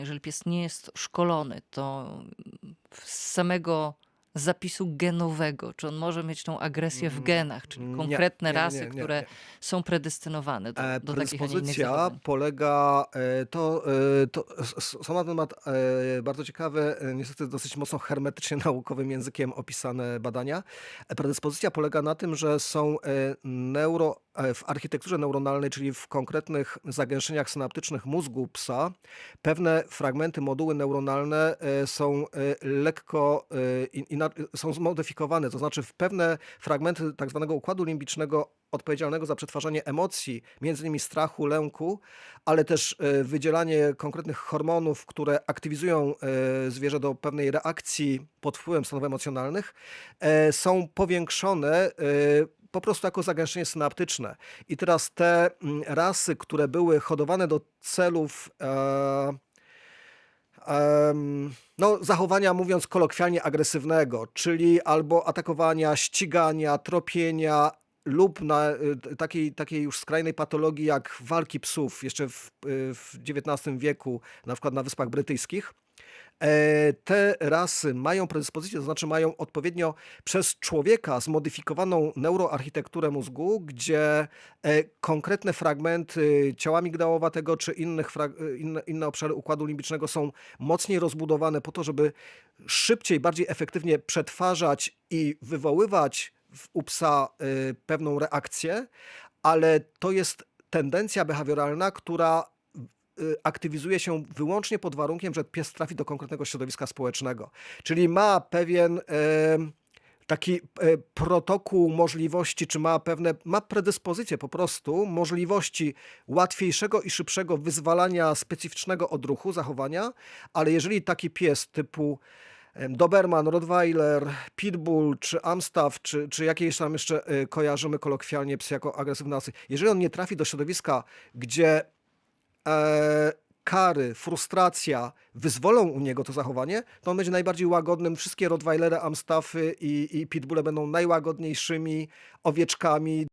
Jeżeli pies nie jest szkolony, to z samego zapisu genowego, czy on może mieć tą agresję w Mm, genach, czyli konkretne nie, nie, rasy, nie, nie, które nie. są predestynowane do, E, do takich, a nie innych zachowań. polega, e, to, e, to są na ten temat bardzo ciekawe, niestety dosyć mocno hermetycznie naukowym językiem opisane badania. Predyspozycja polega na tym, że są neuro, w architekturze neuronalnej, czyli w konkretnych zagęszczeniach synaptycznych mózgu psa, pewne fragmenty, moduły neuronalne e, są e, lekko e, są zmodyfikowane, to znaczy w pewne fragmenty tak zwanego układu limbicznego odpowiedzialnego za przetwarzanie emocji, między innymi strachu, lęku, ale też e, wydzielanie konkretnych hormonów, które aktywizują e, zwierzę do pewnej reakcji pod wpływem stanów emocjonalnych, e, są powiększone e, po prostu jako zagęszczenie synaptyczne. I teraz te mm, rasy, które były hodowane do celów e, em, no, zachowania, mówiąc kolokwialnie, agresywnego, czyli albo atakowania, ścigania, tropienia lub na y, takiej, takiej już skrajnej patologii jak walki psów jeszcze w, y, w XIX wieku, na przykład na Wyspach Brytyjskich. E, Te rasy mają predyspozycję, to znaczy mają odpowiednio przez człowieka zmodyfikowaną neuroarchitekturę mózgu, gdzie e, konkretne fragmenty ciała migdałowatego czy innych e, inne, inne obszary układu limbicznego są mocniej rozbudowane po to, żeby szybciej, bardziej efektywnie przetwarzać i wywoływać w, u psa pewną reakcję, ale to jest tendencja behawioralna, która aktywizuje się wyłącznie pod warunkiem, że pies trafi do konkretnego środowiska społecznego. Czyli ma pewien taki e, protokół możliwości, czy ma pewne, ma predyspozycje po prostu możliwości łatwiejszego i szybszego wyzwalania specyficznego odruchu, zachowania, ale jeżeli taki pies typu Doberman, Rottweiler, Pitbull, czy Amstaff, czy, czy jakieś tam jeszcze e, kojarzymy kolokwialnie psy jako agresywne jeżeli on nie trafi do środowiska, gdzie e, kary, frustracja wyzwolą u niego to zachowanie, to on będzie najbardziej łagodnym. Wszystkie Rottweilery, Amstaffy i, i Pitbulle będą najłagodniejszymi owieczkami.